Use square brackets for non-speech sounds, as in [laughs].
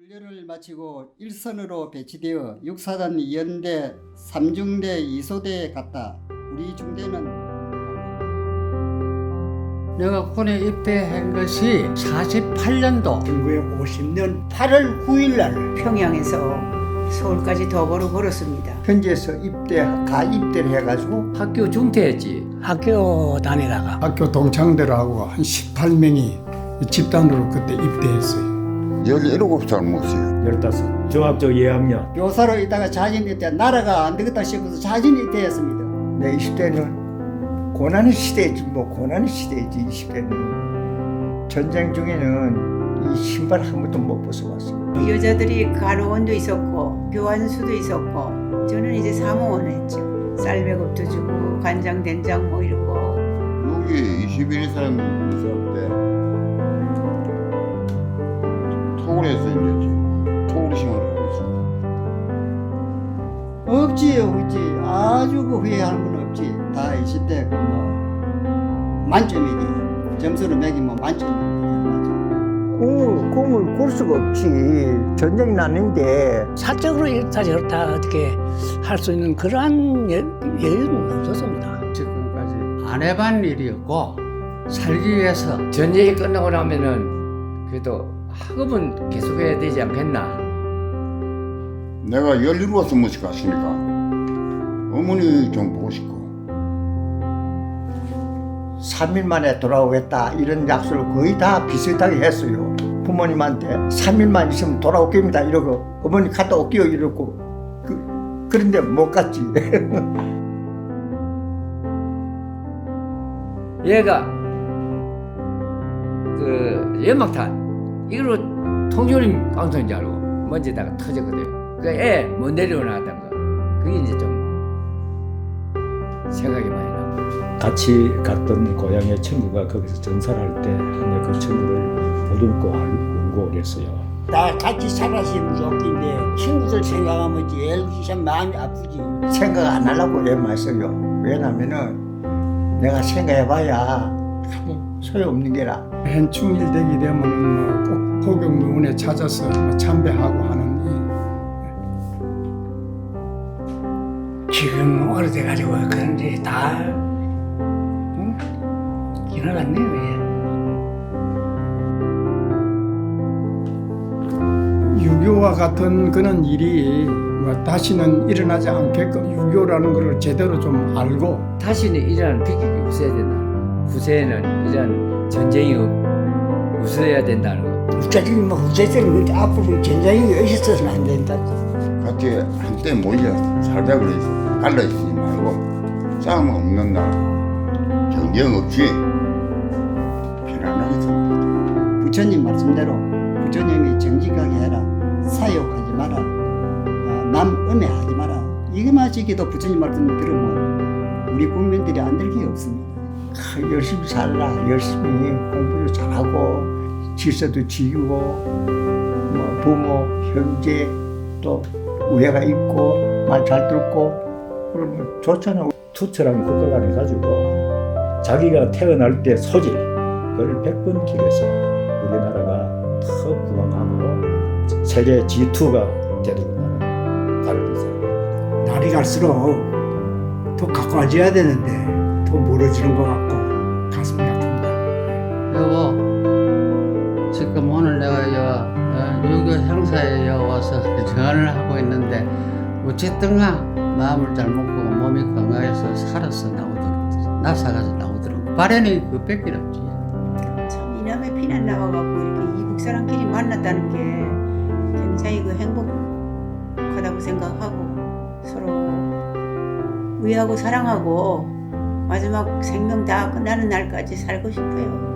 훈련을 마치고 일선으로 배치되어 육사단 2연대 3중대 2소대에 갔다. 우리 중대는 내가 군에 입대한 것이 48년도 1950년 8월 9일 날 평양에서 서울까지 더불어 걸었습니다. 현지에서 입대 가 입대를 해가지고 학교 중퇴했지. 학교 다니다가 학교 동창들하고 한 18명이 집단으로 그때 입대했어요. 17살 먹었어요. 15 중학교 2학년 교사로 있다가 자진이 때 나라가 안 되겠다 싶어서 자진이 되었습니다. 내 20대는 고난의 시대지 뭐 고난의 시대지 20대는 전쟁 중에는 이 신발 한 번도 못 벗어봤어요. 여자들이 간호원도 있었고 교환수도 있었고 저는 이제 사무원 했죠. 쌀 배급도 주고 간장 된장 뭐 이런 거 여기 21살 있을 때 토굴에서 이제 생활을 하고 있습니다. 없지요, 없지. 아주 그 후회하는 건 없지. 다 20대 그뭐 만점이지. 점수를 매기면 만점입니다. 만점. 꿈을 꿈을 꿀 수가 없지. 전쟁 났는데 사적으로 이렇다 저렇다 어떻게 할 수 있는 그러한 여- 여유는 없었습니다. 지금까지 안 해본 일이었고 살기 위해서 전쟁이 끝나고 나면은 그래도 학업은 계속해야 되지 않겠나? 내가 17살 못이 갔으니까? 어머니 좀 보고 싶고. 3일 만에 돌아오겠다. 이런 약속을 거의 다 비슷하게 했어요. 부모님한테 3일만 있으면 돌아오겠습니다. 이러고 어머니 갔다 올게요. 이러고. 그, 그런데 못 갔지. [laughs] 얘가 그 연막탄 이걸로 통조림 깡통인 줄 알고 먼지다가 터졌거든요. 그애못 내려오나던 거 그게 이제 좀 생각이 많이 나. 같이 갔던 고향의 친구가 거기서 전사를 할때 내가 그 친구를 보듬고 울고 그랬어요. 나 같이 살았으면 좋겠는데 친구들 생각하면 제일 참 마음이 아프지. 생각 안 하려고 애말써요. 왜냐면은 내가 생각해봐야 소용없는 게라. 현충일 되게 되면은 뭐꼭 포경문에 찾아서 뭐 참배하고 하는 지금 오래돼가지고 그런데 다 응? 지나갔네 왜? 이 유교와 같은 그런 일이 뭐 다시는 일어나지 않게끔 유교라는 것을 제대로 좀 알고 다시는 이런 비극이 없어야 된다. 후세에는 이런 전쟁이 없- 없어야 된다는 거. 우리들이 뭐 우리들은 앞으로 전쟁이 있어서는 안 된다. 같이 한때 모여 살자 그래서 갈라 있지 말고 싸움 없는 날 전쟁 없이 편안하게 살자. 부처님 말씀대로 부처님이 정직하게 해라. 사욕하지 마라. 아, 남 음해하지 마라. 이것만 지켜도 부처님 말씀 들으면 우리 국민들이 안 될 게 없습니다. 아, 열심히 살라. 열심히 공부도 잘하고 질서도 지키고 뭐 부모, 형제 또 우애가 있고 말 잘 듣고 그러면 좋잖아. 투철한 국가관을 가지고 자기가 태어날 때 소질 그걸 100번 기려서 우리나라가 더 부강하고 세계 G2가 되도록 나는 사람. 날이 갈수록 더 가까워져야 되는데 더 멀어지는 것 같고 가슴이 아픕니다. 여보 지금 오늘 내가 여 어, 유교 행사에 여 와서 전을 하고 있는데 어쨌든가 마음을 잘 먹고 몸이 건강해서 살아서 나오도록 나사가서 나오도록 바람이 그 뺏길 없지. 참 이남의 피난 나와갖고 이렇게 이북 사람끼리 만났다는 게 굉장히 그 행복하다고 생각하고 의하고 사랑하고 마지막 생명 다 끝나는 날까지 살고 싶어요.